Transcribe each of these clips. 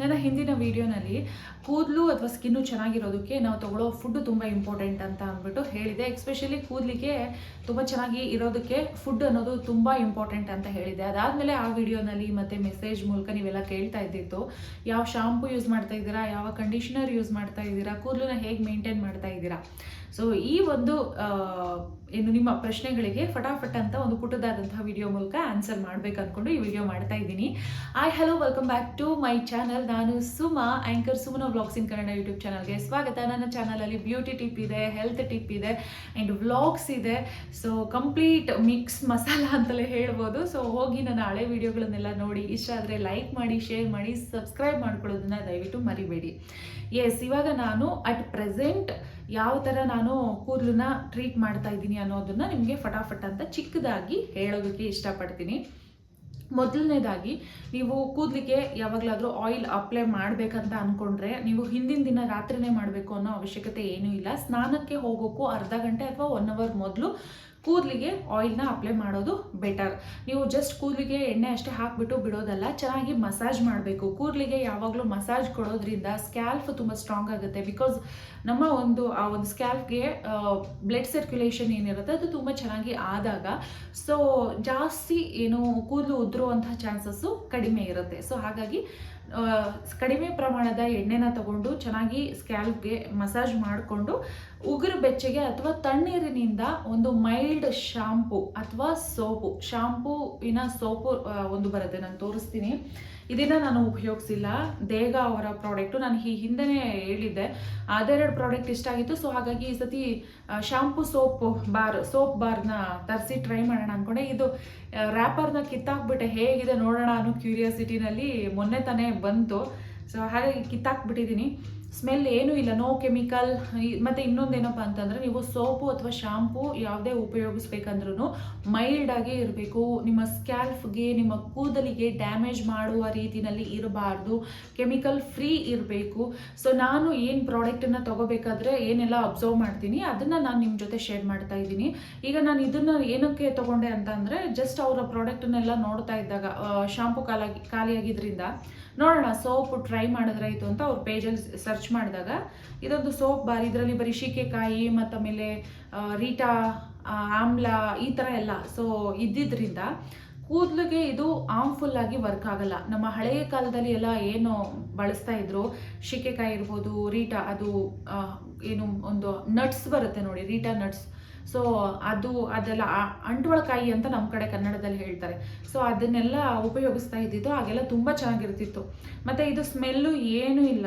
ನನ್ನ ಹಿಂದಿನ ವೀಡಿಯೋನಲ್ಲಿ ಕೂದಲು ಅಥವಾ ಸ್ಕಿನ್ನು ಚೆನ್ನಾಗಿರೋದಕ್ಕೆ ನಾವು ತಗೊಳ್ಳೋ ಫುಡ್ ತುಂಬ ಇಂಪಾರ್ಟೆಂಟ್ ಅಂತ ಅಂದ್ಬಿಟ್ಟು ಹೇಳಿದೆ. ಎಕ್ಸ್ಪೆಷಲಿ ಕೂದಲಿಗೆ ತುಂಬ ಚೆನ್ನಾಗಿ ಇರೋದಕ್ಕೆ ಫುಡ್ ಅನ್ನೋದು ತುಂಬ ಇಂಪಾರ್ಟೆಂಟ್ ಅಂತ ಹೇಳಿದೆ. ಅದಾದಮೇಲೆ ಆ ವಿಡಿಯೋನಲ್ಲಿ ಮತ್ತು ಮೆಸೇಜ್ ಮೂಲಕ ನೀವೆಲ್ಲ ಕೇಳ್ತಾ ಇದ್ದಿತ್ತು ಯಾವ ಶಾಂಪು ಯೂಸ್ ಮಾಡ್ತಾ ಇದ್ದೀರಾ, ಯಾವ ಕಂಡೀಷನರ್ ಯೂಸ್ ಮಾಡ್ತಾ ಇದ್ದೀರಾ, ಕೂದಲನ್ನ ಹೇಗೆ ಮೇಂಟೈನ್ ಮಾಡ್ತಾ ಇದ್ದೀರಾ. ಸೊ ಈ ಒಂದು ಏನು ನಿಮ್ಮ ಪ್ರಶ್ನೆಗಳಿಗೆ ಫಟಾಫಟ್ ಅಂತ ಒಂದು ಪುಟದಾದಂತಹ ವಿಡಿಯೋ ಮೂಲಕ ಆನ್ಸರ್ ಮಾಡ್ಬೇಕು ಅಂದ್ಕೊಂಡು ಈ ವಿಡಿಯೋ ಮಾಡ್ತಾ ಇದ್ದೀನಿ. Hi hello welcome back to my channel ನಾನು Suma anchor Sumana vlogs in Kannada YouTube ಚಾನಲ್ಗೆ ಸ್ವಾಗತ. ನನ್ನ ಚಾನಲಲ್ಲಿ ಬ್ಯೂಟಿ ಟಿಪ್ ಇದೆ ಹೆಲ್ತ್ ಟಿಪ್ ಇದೆ ಆ್ಯಂಡ್ ವ್ಲಾಗ್ಸ್ ಇದೆ. ಸೊ ಕಂಪ್ಲೀಟ್ ಮಿಕ್ಸ್ ಮಸಾಲ ಅಂತಲೇ ಹೇಳ್ಬೋದು. ಸೊ ಹೋಗಿ ನನ್ನ ಹಳೆ ವಿಡಿಯೋಗಳನ್ನೆಲ್ಲ ನೋಡಿ, ಇಷ್ಟ ಆದರೆ ಲೈಕ್ ಮಾಡಿ ಶೇರ್ ಮಾಡಿ ಸಬ್ಸ್ಕ್ರೈಬ್ ಮಾಡ್ಕೊಳ್ಳೋದನ್ನ ದಯವಿಟ್ಟು ಮರಿಬೇಡಿ. ಎಸ್ ಇವಾಗ ನಾನು ಅಟ್ ಪ್ರೆಸೆಂಟ್ ಯಾವ ಥರ ನಾನು ಕೂದಲನ್ನ ಟ್ರೀಟ್ ಮಾಡ್ತಾ ಇದ್ದೀನಿ ಅನ್ನೋದನ್ನ ನಿಮಗೆ ಫಟಾಫಟ್ ಅಂತ ಚಿಕ್ಕದಾಗಿ ಹೇಳೋದಕ್ಕೆ ಇಷ್ಟಪಡ್ತೀನಿ. ಮೊದಲನೇದಾಗಿ, ನೀವು ಕೂದಲಿಗೆ ಯಾವಾಗಲಾದರೂ ಆಯಿಲ್ ಅಪ್ಲೈ ಮಾಡಬೇಕಂತ ಅಂದ್ಕೊಂಡ್ರೆ ನೀವು ಹಿಂದಿನ ದಿನ ರಾತ್ರಿನೇ ಮಾಡಬೇಕು ಅನ್ನೋ ಅವಶ್ಯಕತೆ ಏನೂ ಇಲ್ಲ. ಸ್ನಾನಕ್ಕೆ ಹೋಗೋಕ್ಕೂ ಅರ್ಧ ಗಂಟೆ ಅಥವಾ ಒನ್ ಅವರ್ ಮೊದಲು ಕೂದಲಿಗೆ ಆಯಿಲ್ನ ಅಪ್ಲೈ ಮಾಡೋದು ಬೆಟರ್ ನೀವು ಜಸ್ಟ್ ಕೂದಲಿಗೆ ಎಣ್ಣೆ ಅಷ್ಟೇ ಹಾಕಿಬಿಟ್ಟು ಬಿಡೋದಲ್ಲ, ಚೆನ್ನಾಗಿ ಮಸಾಜ್ ಮಾಡಬೇಕು. ಕೂದಲಿಗೆ ಯಾವಾಗಲೂ ಮಸಾಜ್ ಕೊಡೋದ್ರಿಂದ ಸ್ಕ್ಯಾಲ್ಫ್ ತುಂಬ ಸ್ಟ್ರಾಂಗ್ ಆಗುತ್ತೆ. ಬಿಕಾಸ್ ನಮ್ಮ ಒಂದು, ಆ ಒಂದು ಸ್ಕ್ಯಾಲ್ಫ್ಗೆ ಬ್ಲಡ್ ಸರ್ಕ್ಯುಲೇಷನ್ ಏನಿರುತ್ತೆ, ಅದು ತುಂಬ ಚೆನ್ನಾಗಿ ಆದಾಗ ಸೊ ಜಾಸ್ತಿ ಏನು ಕೂದಲು ಉದುರುವಂತಹ ಚಾನ್ಸಸ್ಸು ಕಡಿಮೆ ಇರುತ್ತೆ. ಸೊ ಹಾಗಾಗಿ ಕಡಿಮೆ ಪ್ರಮಾಣದ ಎಣ್ಣೆನ ತಗೊಂಡು ಚೆನ್ನಾಗಿ ಸ್ಕ್ಯಾಲ್ಪ್ಗೆ ಮಸಾಜ್ ಮಾಡಿಕೊಂಡು ಉಗುರು ಬೆಚ್ಚಗೆ ಅಥವಾ ತಣ್ಣೀರಿನಿಂದ ಒಂದು ಮೈಲ್ಡ್ ಶಾಂಪು ಅಥವಾ ಸೋಪು ಶಾಂಪೂವಿನ ಸೋಪು ಒಂದು ಬರುತ್ತೆ, ನಾನು ತೋರಿಸ್ತೀನಿ. ಇದನ್ನ ನಾನು ಉಪಯೋಗಿಸಿಲ್ಲ. ದೇಗ ಅವರ ಪ್ರಾಡಕ್ಟು ನಾನು ಈ ಹಿಂದೆನೇ ಹೇಳಿದ್ದೆ. ಅದೆರಡು ಪ್ರಾಡಕ್ಟ್ ಇಷ್ಟ ಆಗಿತ್ತು. ಸೊ ಹಾಗಾಗಿ ಈ ಸತಿ ಶಾಂಪು ಸೋಪ್ ಬಾರ್ ಸೋಪ್ ಬಾರ್ನ ತರಿಸಿ ಟ್ರೈ ಮಾಡೋಣ ಅಂದ್ಕೊಂಡೆ ಇದು ರ್ಯಾಪರ್ನ ಕಿತ್ತಾಕ್ಬಿಟ್ಟೆ. ಹೇಗಿದೆ ನೋಡೋಣ ಅನ್ನೋ ಕ್ಯೂರಿಯಾಸಿಟಿನಲ್ಲಿ ಮೊನ್ನೆ ತಾನೇ ಬಂತು. ಸೊ ಹಾಗಾಗಿ ಕಿತ್ತಾಕ್ಬಿಟ್ಟಿದ್ದೀನಿ. ಸ್ಮೆಲ್ ಏನೂ ಇಲ್ಲ ನೋ ಕೆಮಿಕಲ್ ಮತ್ತು ಇನ್ನೊಂದೇನಪ್ಪ ಅಂತಂದರೆ ನೀವು ಸೋಪು ಅಥವಾ ಶಾಂಪು ಯಾವುದೇ ಉಪಯೋಗಿಸ್ಬೇಕಂದ್ರೂ ಮೈಲ್ಡ್ ಆಗೇ ಇರಬೇಕು. ನಿಮ್ಮ ಸ್ಕ್ಯಾಲ್ಫ್ಗೆ ನಿಮ್ಮ ಕೂದಲಿಗೆ ಡ್ಯಾಮೇಜ್ ಮಾಡುವ ರೀತಿಯಲ್ಲಿ ಇರಬಾರ್ದು. ಕೆಮಿಕಲ್ ಫ್ರೀ ಇರಬೇಕು. ಸೊ ನಾನು ಏನು ಪ್ರಾಡಕ್ಟನ್ನು ತೊಗೋಬೇಕಾದ್ರೆ ಏನೆಲ್ಲ ಅಬ್ಸರ್ವ್ ಮಾಡ್ತೀನಿ, ಅದನ್ನು ನಾನು ನಿಮ್ಮ ಜೊತೆ ಶೇರ್ ಮಾಡ್ತಾ ಇದ್ದೀನಿ. ಈಗ ನಾನು ಇದನ್ನು ಏನಕ್ಕೆ ತಗೊಂಡೆ ಅಂತ ಅಂದರೆ ಜಸ್ಟ್ ಅವರ ಪ್ರಾಡಕ್ಟನ್ನೆಲ್ಲ ನೋಡ್ತಾ ಇದ್ದಾಗ ಶಾಂಪು ಖಾಲಾಗಿ, ಖಾಲಿಯಾಗಿದ್ರಿಂದ ನೋಡೋಣ, ಸೋಪ್ ಟ್ರೈ ಮಾಡಿದ್ರಾಯ್ತು ಅಂತ ಅವ್ರ ಪೇಜಲ್ಲಿ ಸರ್ಚ್ ಮಾಡಿದಾಗ, ಇದೊಂದು ಸೋಪ್ ಬಾರ್, ಇದರಲ್ಲಿ ಬರೀ ಶೀಕೆಕಾಯಿ ಮತ್ತು ಆಮೇಲೆ ರೀಟಾ ಆಮ್ಲ ಈ ಥರ ಎಲ್ಲ. ಸೊ ಇದ್ದಿದ್ದರಿಂದ ಕೂದಲಿಗೆ ಇದು ಆರ್ಮ್ಫುಲ್ ಆಗಿ ವರ್ಕ್ ಆಗಲ್ಲ. ನಮ್ಮ ಹಳೆಯ ಕಾಲದಲ್ಲಿ ಎಲ್ಲ ಏನು ಬಳಸ್ತಾ ಇದ್ರು, ಶಿಕೆಕಾಯಿ ಇರ್ಬೋದು, ರೀಟಾ, ಅದು ಏನು ಒಂದು ನಟ್ಸ್ ಬರುತ್ತೆ ನೋಡಿ, ರೀಟಾ ನಟ್ಸ್ ಸೊ ಅದು ಅದೆಲ್ಲ ಅಂಟ್ವಳಕಾಯಿ ಅಂತ ನಮ್ಮ ಕಡೆ ಕನ್ನಡದಲ್ಲಿ ಹೇಳ್ತಾರೆ. ಸೊ ಅದನ್ನೆಲ್ಲ ಉಪಯೋಗಿಸ್ತಾ ಇದ್ದಿದ್ದು, ಹಾಗೆಲ್ಲ ತುಂಬ ಚೆನ್ನಾಗಿರ್ತಿತ್ತು. ಮತ್ತು ಇದು ಸ್ಮೆಲ್ಲು ಏನೂ ಇಲ್ಲ.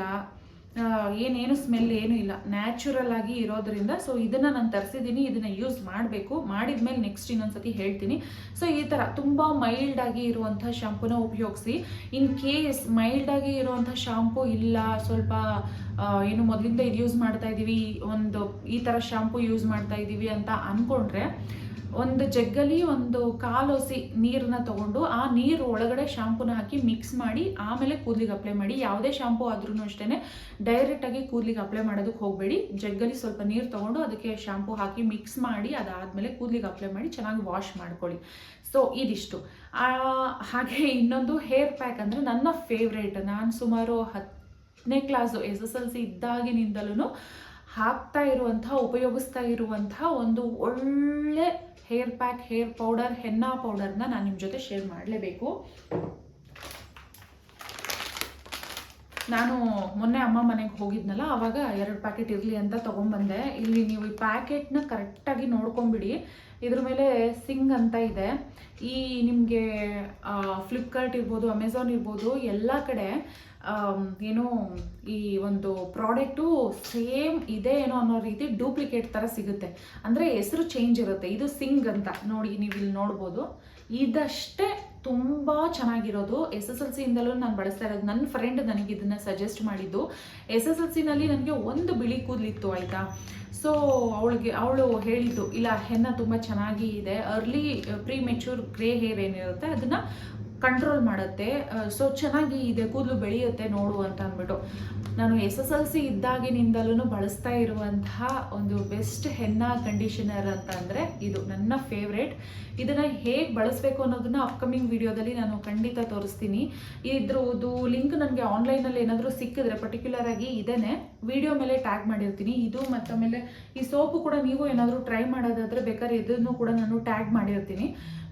ಏನೇನು ಸ್ಮೆಲ್ ಏನೂ ಇಲ್ಲ. ನ್ಯಾಚುರಲ್ ಆಗಿ ಇರೋದ್ರಿಂದ ಸೊ ಇದನ್ನು ನಾನು ತರಿಸಿದ್ದೀನಿ ಇದನ್ನು ಯೂಸ್ ಮಾಡಬೇಕು. ಮಾಡಿದ್ಮೇಲೆ ನೆಕ್ಸ್ಟ್ ಇನ್ನೊಂದ್ಸತಿ ಹೇಳ್ತೀನಿ. ಸೊ ಈ ಥರ ತುಂಬ ಮೈಲ್ಡ್ ಆಗಿ ಇರುವಂಥ ಶಾಂಪೂನ ಉಪಯೋಗಿಸಿ. ಇನ್ ಕೇಸ್ ಮೈಲ್ಡ್ ಆಗಿ ಇರುವಂಥ ಶಾಂಪೂ ಇಲ್ಲ, ಸ್ವಲ್ಪ ಏನು ಮೊದಲಿಂದ ಇದು ಯೂಸ್ ಮಾಡ್ತಾ ಇದ್ದೀವಿ ಒಂದು ಈ ಥರ ಶಾಂಪೂ ಯೂಸ್ ಮಾಡ್ತಾ ಇದ್ದೀವಿ ಅಂತ ಅಂದ್ಕೊಂಡ್ರೆ ಒಂದು ಜಗ್ಗಲಿ ಒಂದು ಕಾಲೋಸಿ ನೀರನ್ನ ತಗೊಂಡು ಆ ನೀರು ಒಳಗಡೆ ಶಾಂಪೂನ ಹಾಕಿ ಮಿಕ್ಸ್ ಮಾಡಿ, ಆಮೇಲೆ ಕೂದಲಿಗೆ ಅಪ್ಲೈ ಮಾಡಿ. ಯಾವುದೇ ಶಾಂಪೂ ಆದ್ರೂ ಅಷ್ಟೇ ಡೈರೆಕ್ಟಾಗಿ ಕೂದಲಿಗೆ ಅಪ್ಲೈ ಮಾಡೋದಕ್ಕೆ ಹೋಗಬೇಡಿ. ಜಗ್ಗಲಿ ಸ್ವಲ್ಪ ನೀರು ತಗೊಂಡು ಅದಕ್ಕೆ ಶಾಂಪೂ ಹಾಕಿ ಮಿಕ್ಸ್ ಮಾಡಿ, ಅದಾದಮೇಲೆ ಕೂದಲಿಗೆ ಅಪ್ಲೈ ಮಾಡಿ ಚೆನ್ನಾಗಿ ವಾಶ್ ಮಾಡ್ಕೊಳ್ಳಿ. ಸೊ ಇದಿಷ್ಟು. ಹಾಗೆ ಇನ್ನೊಂದು ಹೇರ್ ಪ್ಯಾಕ್ ಅಂದರೆ ನನ್ನ ಫೇವ್ರೇಟ್ ನಾನು ಸುಮಾರು ಹತ್ತನೇ class S S L C ಇದ್ದಾಗಿನಿಂದಲೂ ಹಾಕ್ತಾ ಇರುವಂತಹ, ಉಪಯೋಗಿಸ್ತಾ ಇರುವಂತಹ ಒಂದು ಒಳ್ಳೆ hair pack hair powder henna ಪೌಡರ್ನ ನಾನು ನಿಮ್ಮ ಜೊತೆ ಶೇರ್ ಮಾಡಲೇಬೇಕು. ನಾನು ಮೊನ್ನೆ ಅಮ್ಮ ಮನೆಗೆ ಹೋಗಿದ್ನಲ್ಲ, ಅವಾಗ ಎರಡು ಪ್ಯಾಕೆಟ್ ಇರಲಿ ಅಂತ ತೊಗೊಂಬಂದೆ. ಇಲ್ಲಿ ನೀವು ಈ ಪ್ಯಾಕೆಟ್ನ ಕರೆಕ್ಟಾಗಿ ನೋಡ್ಕೊಂಬಿಡಿ. ಇದ್ರ ಮೇಲೆ ಸಿಂಗ್ ಅಂತ ಇದೆ. ಈ ನಿಮಗೆ ಫ್ಲಿಪ್ಕಾರ್ಟ್ ಇರ್ಬೋದು ಅಮೆಝಾನ್ ಇರ್ಬೋದು, ಎಲ್ಲ ಕಡೆ ಏನು ಈ ಒಂದು ಪ್ರಾಡಕ್ಟು ಸೇಮ್ ಇದೆ ಏನೋ ಅನ್ನೋ ರೀತಿ ಡೂಪ್ಲಿಕೇಟ್ ಥರ ಸಿಗುತ್ತೆ. ಅಂದರೆ ಹೆಸರು ಚೇಂಜ್ ಇರುತ್ತೆ. ಇದು ಸಿಂಗ್ ಅಂತ ನೋಡಿ ನೀವು ಇಲ್ಲಿ ನೋಡ್ಬೋದು. ಇದಷ್ಟೇ ತುಂಬ ಚೆನ್ನಾಗಿರೋದು ಎಸ್ ಎಸ್ ಎಲ್ ಸಿಯಿಂದಲೂ ನಾನು ಬಳಸ್ತಾ ಇರೋದು. ನನ್ನ ಫ್ರೆಂಡ್ ನನಗೆ ಇದನ್ನು ಸಜೆಸ್ಟ್ ಮಾಡಿದ್ದು. ಎಸ್ ಎಸ್ ಎಲ್ ಸಿನಲ್ಲಿ ನನಗೆ ಒಂದು ಬಿಳಿ ಕೂದಲಿತ್ತು, ಆಯಿತಾ? ಸೊ ಅವಳಿಗೆ, ಅವಳು ಹೇಳಿದ್ದು, ಇಲ್ಲ, ಹೆನ್ನ ತುಂಬ ಚೆನ್ನಾಗಿ ಇದೆ. Early premature grey hair ಏನಿರುತ್ತೆ, ಅದನ್ನು ಕಂಟ್ರೋಲ್ ಮಾಡುತ್ತೆ. ಸೊ ಚೆನ್ನಾಗಿ ಇದೆ ಕೂದಲು ಬೆಳೆಯುತ್ತೆ ನೋಡು ಅಂತ ಅಂದ್ಬಿಟ್ಟು. ನಾನು ಎಸ್ ಎಸ್ ಎಲ್ ಸಿ ಇದ್ದಾಗಿನಿಂದಲೂ ಬಳಸ್ತಾ ಇರುವಂತಹ ಒಂದು ಬೆಸ್ಟ್ ಹೆನ್ನ ಕಂಡೀಷನರ್ ಅಂತ ಅಂದರೆ ಇದು ನನ್ನ ಫೇವ್ರೇಟ್ ಇದನ್ನು ಹೇಗೆ ಬಳಸಬೇಕು ಅನ್ನೋದನ್ನ ಅಪ್ಕಮಿಂಗ್ ವಿಡಿಯೋದಲ್ಲಿ ನಾನು ಖಂಡಿತ ತೋರಿಸ್ತೀನಿ. ಇದ್ರದ್ದು ಲಿಂಕ್ ನನಗೆ ಆನ್ಲೈನಲ್ಲಿ ಏನಾದರೂ ಸಿಕ್ಕಿದ್ರೆ ಪರ್ಟಿಕ್ಯುಲರ್ ಆಗಿ ಇದೇನೆ. ವಿಡಿಯೋ ಮೇಲೆ ಟ್ಯಾಗ್ ಮಾಡಿರ್ತೀನಿ. ಇದು ಮತ್ತು ಆಮೇಲೆ ಈ ಸೋಪು ಕೂಡ ನೀವು ಏನಾದರೂ ಟ್ರೈ ಮಾಡೋದಾದರೆ ಬೇಕಾದ್ರೆ ಇದನ್ನು ಕೂಡ ನಾನು ಟ್ಯಾಗ್ ಮಾಡಿರ್ತೀನಿ.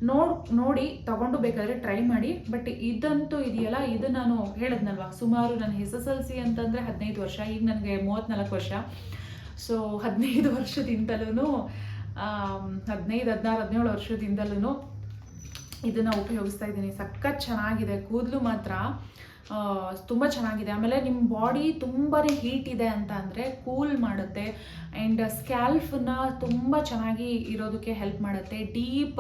ನೋಡ್, ನೋಡಿ ತಗೊಂಡು ಬೇಕಾದ್ರೆ ಟ್ರೈ ಮಾಡಿ. ಬಟ್ ಇದಂತೂ ಇದೆಯಲ್ಲ, ಇದು ನಾನು ಹೇಳಿದ್ನಲ್ವ, ಸುಮಾರು ನನ್ನ ಎಸ್ ಎಸ್ ಎಲ್ ಸಿ ಅಂತಂದರೆ ಹದಿನೈದು ವರ್ಷ, ಈಗ ನನಗೆ ಮೂವತ್ತ್ನಾಲ್ಕು ವರ್ಷ. ಸೊ ಹದಿನೈದು ವರ್ಷದಿಂದಲೂ ಹದಿನೈದು, ಹದಿನಾರು, ಹದಿನೇಳು ವರ್ಷದಿಂದಲೂ ಇದನ್ನು ಉಪಯೋಗಿಸ್ತಾ ಇದ್ದೀನಿ. ಸಖತ್ ಚೆನ್ನಾಗಿದೆ, ಕೂದಲು ಮಾತ್ರ. ತುಂಬ ಚೆನ್ನಾಗಿದೆ. ಆಮೇಲೆ ನಿಮ್ಮ ಬಾಡಿ ತುಂಬಾ ಹೀಟ್ ಇದೆ ಅಂತ ಅಂದರೆ ಕೂಲ್ ಮಾಡುತ್ತೆ. ಆ್ಯಂಡ್ ಸ್ಕ್ಯಾಲ್ಫನ್ನ ತುಂಬ ಚೆನ್ನಾಗಿ ಇರೋದಕ್ಕೆ ಹೆಲ್ಪ್ ಮಾಡುತ್ತೆ. ಡೀಪ್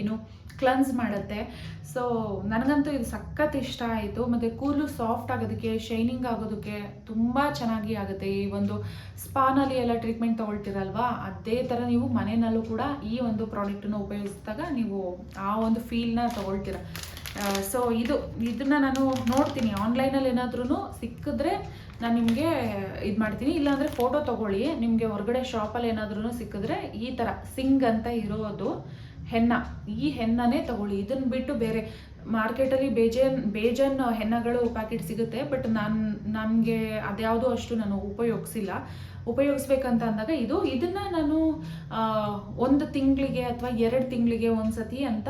ಏನು ಕ್ಲನ್ಸ್ ಮಾಡುತ್ತೆ. ಸೊ ನನಗಂತೂ ಇದು ಸಖತ್ ಇಷ್ಟ ಆಯಿತು. ಮತ್ತು ಕೂದಲು ಸಾಫ್ಟ್ ಆಗೋದಕ್ಕೆ ಶೈನಿಂಗ್ ಆಗೋದಕ್ಕೆ ತುಂಬ ಚೆನ್ನಾಗಿ ಆಗುತ್ತೆ. ಈ ಒಂದು ಸ್ಪಾನಲ್ಲಿ ಎಲ್ಲ ಟ್ರೀಟ್ಮೆಂಟ್ ತೊಗೊಳ್ತೀರಲ್ವಾ? ಅದೇ ಥರ ನೀವು ಮನೆಯಲ್ಲೂ ಕೂಡ ಈ ಒಂದು ಪ್ರಾಡಕ್ಟನ್ನು ಉಪಯೋಗಿಸಿದಾಗ ನೀವು ಆ ಒಂದು ಫೀಲ್ನ ತೊಗೊಳ್ತೀರ. ಸೊ ಇದು, ಇದನ್ನ ನಾನು ನೋಡ್ತೀನಿ. ಆನ್ಲೈನಲ್ಲಿ ಏನಾದ್ರೂ ಸಿಕ್ಕಿದ್ರೆ ನಾನು ನಿಮಗೆ ಇದು ಮಾಡ್ತೀನಿ. ಇಲ್ಲಾಂದರೆ ಫೋಟೋ ತೊಗೊಳ್ಳಿ. ನಿಮಗೆ ಹೊರಗಡೆ ಶಾಪಲ್ಲಿ ಏನಾದ್ರೂ ಸಿಕ್ಕಿದ್ರೆ ಈ ಥರ ಸಿಂಗ್ ಅಂತ ಇರೋದು ಹೆನ್ನ ಈ ಹೆನ್ನನೇ ತಗೊಳ್ಳಿ. ಇದನ್ನು ಬಿಟ್ಟು ಬೇರೆ ಮಾರ್ಕೆಟಲ್ಲಿ ಬೇಜನ್ ಬೇಜನ್ ಹೆನ್ನಗಳು ಪ್ಯಾಕೆಟ್ ಸಿಗುತ್ತೆ. ಬಟ್ ನಾನು ನನಗೆ ಅದ್ಯಾವುದೂ ಅಷ್ಟು ನಾನು ಉಪಯೋಗಿಸಿಲ್ಲ. ಉಪಯೋಗಿಸ್ಬೇಕಂತ ಅಂದಾಗ ಇದು ಇದನ್ನ ನಾನು ಒಂದು ತಿಂಗಳಿಗೆ ಅಥವಾ ಎರಡು ತಿಂಗಳಿಗೆ ಒಂದ್ಸತಿ ಅಂತ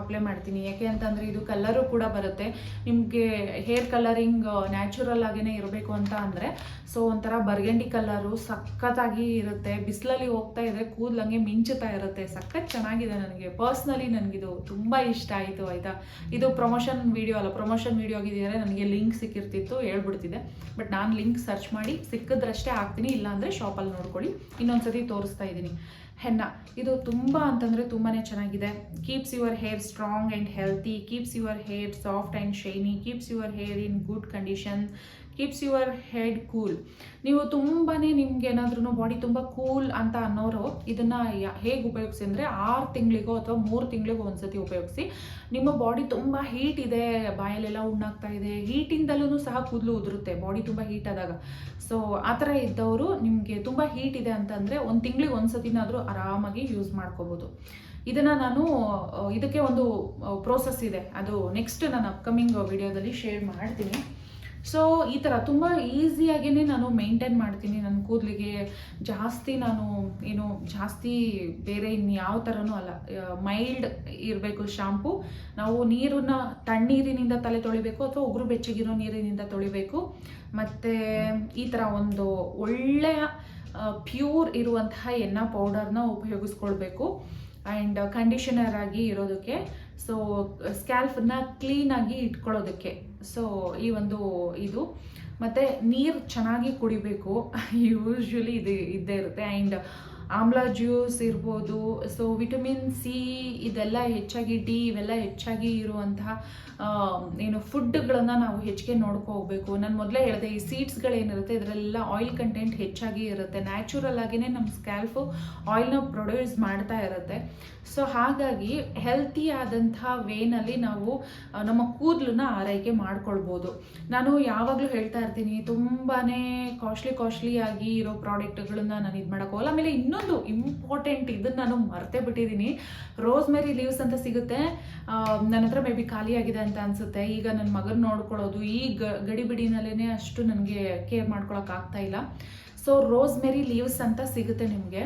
ಅಪ್ಲೈ ಮಾಡ್ತೀನಿ. ಯಾಕೆ ಅಂತಂದರೆ ಇದು ಕಲರು ಕೂಡ ಬರುತ್ತೆ. ನಿಮಗೆ ಹೇರ್ ಕಲರಿಂಗ್ ನ್ಯಾಚುರಲ್ ಆಗೇ ಇರಬೇಕು ಅಂತ ಅಂದರೆ ಸೊ ಒಂಥರ ಬರ್ಗಂಡಿ ಕಲರು ಸಖತ್ತಾಗಿ ಇರುತ್ತೆ. ಬಿಸಿಲಲ್ಲಿ ಹೋಗ್ತಾ ಇದ್ರೆ ಕೂದಲಂಗೆ ಮಿಂಚುತ್ತಾ ಇರುತ್ತೆ. ಸಖತ್ ಚೆನ್ನಾಗಿದೆ ನನಗೆ. ಪರ್ಸ್ನಲಿ ನನಗಿದು ತುಂಬ ಇಷ್ಟ ಆಯಿತು, ಆಯಿತಾ? ಇದು ಪ್ರಮೋಷನ್ ವೀಡಿಯೋ ಅಲ್ಲ ಪ್ರಮೋಷನ್ ವಿಡಿಯೋ ಆಗಿದ್ದರೆ ನನಗೆ ಲಿಂಕ್ ಸಿಕ್ಕಿರ್ತಿತ್ತು, ಹೇಳ್ಬಿಡ್ತಿದ್ದೆ. ಬಟ್ ನಾನು ಲಿಂಕ್ ಸರ್ಚ್ ಮಾಡಿ ಸಿಕ್ಕಿದ್ರಷ್ಟೇ ಹಾಕ್ತೀನಿ. ಇಲ್ಲ ಅಂದರೆ ಶಾಪಲ್ಲಿ ನೋಡ್ಕೊಳ್ಳಿ. ಇನ್ನೊಂದ್ಸತಿ ತೋರಿಸ್ತಾ ಇದ್ದೀನಿ. ಹೆನ್ನ ಇದು ತುಂಬ ಅಂತಂದರೆ ತುಂಬಾ ಚೆನ್ನಾಗಿದೆ. Keeps your hair strong and healthy keeps your hair soft and shiny keeps your hair in good condition keeps your head cool ನೀವು ತುಂಬಾ ನಿಮ್ಗೆ ಏನಾದ್ರೂ ಬಾಡಿ ತುಂಬ ಕೂಲ್ ಅಂತ ಅನ್ನೋರು ಇದನ್ನು ಹೇಗೆ ಉಪಯೋಗಿಸಿ ಅಂದರೆ ಆರು ತಿಂಗಳಿಗೋ ಅಥವಾ ಮೂರು ತಿಂಗಳಿಗೋ ಒಂದ್ಸತಿ ಉಪಯೋಗಿಸಿ. ನಿಮ್ಮ ಬಾಡಿ ತುಂಬ ಹೀಟ್ ಇದೆ ಬಾಯಲ್ಲೆಲ್ಲ ಉಣ್ಣಾಗ್ತಾ ಇದೆ ಹೀಟಿಂದಲೂ ಸಹ ಕೂದಲು ಉದುರುತ್ತೆ ಬಾಡಿ ತುಂಬ ಹೀಟ್ ಆದಾಗ. ಸೊ ಆ ಥರ ಇದ್ದವರು ನಿಮಗೆ ತುಂಬ ಹೀಟ್ ಇದೆ ಅಂತಂದರೆ ಒಂದು ತಿಂಗಳಿಗೆ ಒಂದು ಸತಿನಾದರೂ ಆರಾಮಾಗಿ ಯೂಸ್ ಮಾಡ್ಕೋಬೋದು. ಇದನ್ನು ನಾನು, ಇದಕ್ಕೆ ಒಂದು ಪ್ರೋಸೆಸ್ ಇದೆ. ಅದು ನೆಕ್ಸ್ಟ್ ನಾನು ಅಪ್ಕಮಿಂಗ್ ವಿಡಿಯೋದಲ್ಲಿ ಶೇರ್ ಮಾಡ್ತೀನಿ. ಸೊ ಈ ಥರ ತುಂಬ ಈಸಿಯಾಗೇ ನಾನು ಮೇಂಟೈನ್ ಮಾಡ್ತೀನಿ ನನ್ನ ಕೂದಲಿಗೆ. ಜಾಸ್ತಿ ನಾನು ಏನು ಜಾಸ್ತಿ ಬೇರೆ ಇನ್ಯಾವ ಯಾವ ಥರನೂ ಅಲ್ಲ. ಮೈಲ್ಡ್ ಇರಬೇಕು ಶಾಂಪು ನಾವು ನೀರನ್ನ ತಣ್ಣೀರಿನಿಂದ ತಲೆ ತೊಳಿಬೇಕು ಅಥವಾ ಉಗುರು ಬೆಚ್ಚಗಿರೋ ನೀರಿನಿಂದ ತೊಳಿಬೇಕು. ಮತ್ತು ಈ ಥರ ಒಂದು ಒಳ್ಳೆಯ ಪ್ಯೂರ್ ಇರುವಂತಹ ಎಣ್ಣೆ ಪೌಡರ್ನ ಉಪಯೋಗಿಸ್ಕೊಳ್ಬೇಕು. ಆ್ಯಂಡ್ ಕಂಡೀಷನರ್ ಆಗಿ ಇರೋದಕ್ಕೆ. ಸೊ ಸ್ಕ್ಯಾಲ್ಫನ್ನ ಕ್ಲೀನಾಗಿ ಇಟ್ಕೊಳ್ಳೋದಕ್ಕೆ. ಸೊ ಈ ಒಂದು ಇದು. ಮತ್ತು ನೀರು ಚೆನ್ನಾಗಿ ಕುಡಿಬೇಕು. ಯೂಶ್ವಲಿ ಇದು ಇದ್ದೇ ಇರುತ್ತೆ. ಆ್ಯಂಡ್ ಆಮ್ಲ ಜ್ಯೂಸ್ ಇರ್ಬೋದು ಸೊ ವಿಟಮಿನ್ ಸಿ ಇದೆಲ್ಲ ಹೆಚ್ಚಾಗಿ ಡಿ ಇವೆಲ್ಲ ಹೆಚ್ಚಾಗಿ ಇರುವಂತಹ ಏನು ಫುಡ್ಗಳನ್ನು ನಾವು ಹೆಚ್ಚಿಗೆ ನೋಡ್ಕೊ ಹೋಗ್ಬೇಕು. ನಾನು ಮೊದಲೇ ಹೇಳಿದೆ, ಈ ಸೀಡ್ಸ್ಗಳೇನಿರುತ್ತೆ ಇದರಲ್ಲೆಲ್ಲ ಆಯಿಲ್ ಕಂಟೆಂಟ್ ಹೆಚ್ಚಾಗಿ ಇರುತ್ತೆ. ನ್ಯಾಚುರಲ್ ಆಗಿನೇ ನಮ್ಮ ಸ್ಕ್ಯಾಲ್ಫು ಆಯಿಲ್ನ ಪ್ರೊಡ್ಯೂಸ್ ಮಾಡ್ತಾ ಇರುತ್ತೆ. ಸೊ ಹಾಗಾಗಿ ಹೆಲ್ತಿ ಆದಂಥ ವೇನಲ್ಲಿ ನಾವು ನಮ್ಮ ಕೂದಲನ್ನ ಆರೈಕೆ ಮಾಡ್ಕೊಳ್ಬೋದು. ನಾನು ಯಾವಾಗಲೂ ಹೇಳ್ತಾ ಇರ್ತೀನಿ ತುಂಬಾ ಕಾಸ್ಟ್ಲಿ ಆಗಿ ಇರೋ ಪ್ರಾಡಕ್ಟ್ಗಳನ್ನ ನಾನು ಇದು ಮಾಡೋಕ್ಕೋಲ್ಲ ಆಮೇಲೆ ಇನ್ನೊಂದು ಇಂಪಾರ್ಟೆಂಟ್ ಇದನ್ನ ನಾನು ಮರ್ತೇ ಬಿಟ್ಟಿದ್ದೀನಿ. ರೋಸ್ ಮೇರಿ ಲೀವ್ಸ್ ಅಂತ ಸಿಗುತ್ತೆ. ನನ್ನ ಹತ್ರ ಮೇ ಬಿ ಖಾಲಿ ಅಂತ ಅನ್ಸುತ್ತೆ. ಈಗ ನನ್ನ ಮಗನ ನೋಡ್ಕೊಳ್ಳೋದು. ಈ ಗಡಿಬಿಡಿನಲ್ಲೇ ಅಷ್ಟು ನನಗೆ ಕೇರ್ ಮಾಡ್ಕೊಳಕ್ ಆಗ್ತಾ ಇಲ್ಲ. ಸೊ ರೋಸ್ ಮೇರಿ ಲೀವ್ಸ್ ಅಂತ ಸಿಗುತ್ತೆ ನಿಮಗೆ.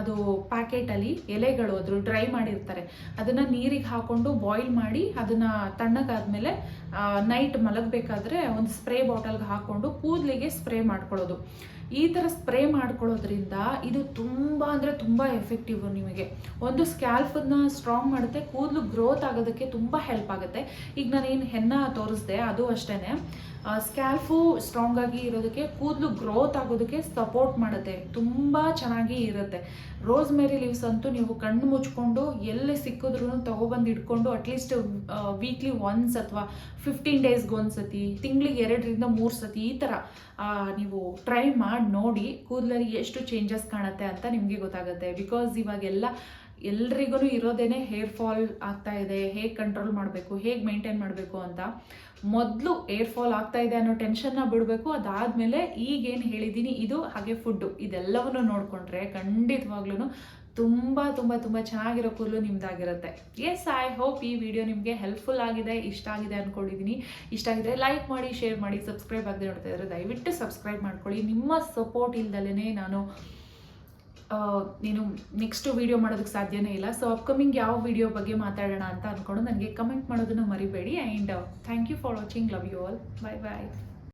ಅದು ಪ್ಯಾಕೆಟಲ್ಲಿ ಎಲೆಗಳು ಅದ್ರಲ್ಲಿ ಡ್ರೈ ಮಾಡಿರ್ತಾರೆ. ಅದನ್ನು ನೀರಿಗೆ ಹಾಕೊಂಡು ಬಾಯ್ಲ್ ಮಾಡಿ ಅದನ್ನು ತಣ್ಣಗಾದ್ಮೇಲೆ ನೈಟ್ ಮಲಗಬೇಕಾದ್ರೆ ಒಂದು ಸ್ಪ್ರೇ ಬಾಟಲ್ಗೆ ಹಾಕ್ಕೊಂಡು ಕೂದಲಿಗೆ ಸ್ಪ್ರೇ ಮಾಡ್ಕೊಳ್ಳೋದು. ಈ ಥರ ಸ್ಪ್ರೇ ಮಾಡ್ಕೊಳ್ಳೋದ್ರಿಂದ ಇದು ತುಂಬ ಅಂದರೆ ತುಂಬ ಎಫೆಕ್ಟಿವ್ ನಿಮಗೆ. ಒಂದು ಸ್ಕ್ಯಾಲ್ಫನ್ನ ಸ್ಟ್ರಾಂಗ್ ಮಾಡುತ್ತೆ, ಕೂದಲು ಗ್ರೋತ್ ಆಗೋದಕ್ಕೆ ತುಂಬ ಹೆಲ್ಪ್ ಆಗುತ್ತೆ. ಈಗ ನಾನು ಏನು ಹೆನ್ನ ತೋರಿಸ್ದೆ, ಅದು ಅಷ್ಟೇ ಸ್ಕ್ಯಾಲ್ಫು ಸ್ಟ್ರಾಂಗ್ ಆಗಿ ಇರೋದಕ್ಕೆ, ಕೂದಲು ಗ್ರೋತ್ ಆಗೋದಕ್ಕೆ ಸಪೋರ್ಟ್ ಮಾಡುತ್ತೆ. ತುಂಬ ಚೆನ್ನಾಗಿ ಇರುತ್ತೆ. ರೋಸ್ ಮೇರಿ ಲೀವ್ಸ್ ಅಂತೂ ನೀವು ಕಣ್ಣು ಮುಚ್ಕೊಂಡು ಎಲ್ಲಿ ಸಿಕ್ಕಿದ್ರು ತೊಗೊಬಂದು ಇಟ್ಕೊಂಡು ಅಟ್ಲೀಸ್ಟ್ ವೀಕ್ಲಿ ಒನ್ಸ್ ಅಥವಾ ಫಿಫ್ಟೀನ್ ಡೇಸ್ಗೆ ಒಂದು ಸತಿ ತಿಂಗಳಿಗೆ ಎರಡರಿಂದ ಮೂರು ಸತಿ ಈ ಥರ ನೀವು ಟ್ರೈ ಮಾಡಿ ನೋಡಿ ಕೂದಲಲ್ಲಿ ಎಷ್ಟು ಚೇಂಜಸ್ ಕಾಣುತ್ತೆ ಅಂತ ನಿಮಗೆ ಗೊತ್ತಾಗುತ್ತೆ. ಬಿಕಾಸ್ ಇವಾಗೆಲ್ಲ ಎಲ್ರಿಗೂ ಇರೋದೇನೆ ಹೇರ್ ಫಾಲ್ ಆಗ್ತಾ ಇದೆ, ಹೇಗೆ ಕಂಟ್ರೋಲ್ ಮಾಡಬೇಕು, ಹೇಗೆ ಮೇಂಟೈನ್ ಮಾಡಬೇಕು ಅಂತ. ಮೊದಲು ಏರ್ ಫಾಲ್ ಆಗ್ತಾ ಇದೆ ಅನ್ನೋ ಟೆನ್ಷನ್ನ ಬಿಡಬೇಕು, ಅದಾದಮೇಲೆ ಈಗೇನು ಹೇಳಿದ್ದೀನಿ, ಇದು ಹಾಗೆ ಫುಡ್ಡು ಇದೆಲ್ಲವನ್ನು ನೋಡಿಕೊಂಡ್ರೆ ಖಂಡಿತವಾಗ್ಲೂ ತುಂಬ ತುಂಬ ತುಂಬ ಚೆನ್ನಾಗಿರೋ ಕೂದಲು ನಿಮ್ದಾಗಿರುತ್ತೆ. ಎಸ್ ಐ ಹೋಪ್ ಈ ವಿಡಿಯೋ ನಿಮಗೆ ಹೆಲ್ಪ್ಫುಲ್ ಆಗಿದೆ, ಇಷ್ಟ ಆಗಿದೆ ಅಂದ್ಕೊಂಡಿದ್ದೀನಿ ಇಷ್ಟ ಆಗಿದ್ರೆ ಲೈಕ್ ಮಾಡಿ ಶೇರ್ ಮಾಡಿ ಸಬ್ಸ್ಕ್ರೈಬ್ ಆಗದೆ ನೋಡ್ತಾ ಇದ್ರೆ ದಯವಿಟ್ಟು ಸಬ್ಸ್ಕ್ರೈಬ್ ಮಾಡ್ಕೊಳ್ಳಿ. ನಿಮ್ಮ ಸಪೋರ್ಟ್ ಇಲ್ದಲೇ ನಾನು ನೀನು ನೆಕ್ಸ್ಟ್ ವಿಡಿಯೋ ಮಾಡೋದಕ್ಕೆ ಸಾಧ್ಯನೇ ಇಲ್ಲ. ಸೊ ಅಪ್ಕಮಿಂಗ್ ಯಾವ ವಿಡಿಯೋ ಬಗ್ಗೆ ಮಾತಾಡೋಣ ಅಂತ ಅಂದ್ಕೊಂಡು ನನಗೆ ಕಮೆಂಟ್ ಮಾಡೋದನ್ನು ಮರಿಬೇಡಿ. And thank you for watching love you all bye bye